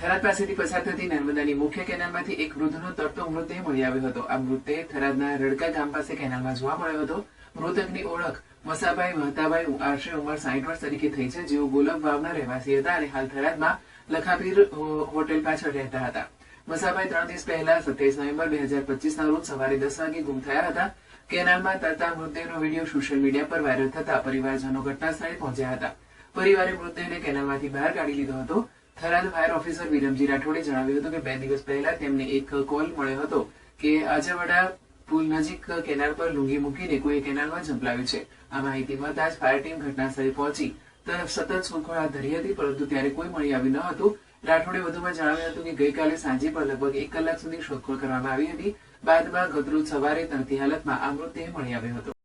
થરાદ પાસેથી પસાર થતી નર્મદાની મુખ્ય કેનાલમાંથી એક વૃદ્ધનો તરતો મૃતદેહ મળી આવ્યો હતો. આ મૃતદેહ થરાદના રડકા ગામ પાસે કેનાલમાં જોવા મળ્યો હતો. મૃતકની ઓળખ મસાભાઈ મહતાભાઈ આશરે ઉંમર સાઠ વર્ષ તરીકે થઈ છે. જેઓ ગોલક વાવના રહેવાસી હતા અને હાલ થરાદમાં લખાપીર હોટેલ પાછળ રહેતા હતા. મસાભાઈ ત્રણ દિવસ પહેલા સત્યાવીસ નવેમ્બર બે હજાર પચીસના રોજ સવારે દસ વાગે ગુમ થયા હતા. કેનાલમાં તરતા મૃતદેહનો વીડિયો સોશિયલ મીડિયા પર વાયરલ થતા પરિવારજનો ઘટના સ્થળે પહોંચ્યા હતા. પરિવારે મૃતદેહને કેનાલમાંથી બહાર કાઢી લીધો હતો. થરાદ ફાયર ઓફિસર વિરમજી રાઠોડે જણાવ્યું હતું કે બે દિવસ પહેલા તેમને એક કોલ મળ્યો હતો કે આજાવાડા પુલ નજીક કેનાલ પર લુંગી મૂકીને કોઈ કેનાલમાં ઝંપલાવ્યું છે. આ માહિતી મળતા જ ફાયર ટીમ ઘટના સ્થળે પહોંચી. તરફ સતત શોધખોળ હાથ ધરી હતી, પરંતુ ત્યારે કોઈ મળી આવ્યું ન હતું. રાઠોડે વધુમાં જણાવ્યું હતું કે ગઈકાલે સાંજે પણ લગભગ એક કલાક સુધી શોધખોળ કરવામાં આવી હતી. બાદમાં ગતરોજ સવારે તરતી હાલતમાં આ મૃતદેહ મળી આવ્યો હતો.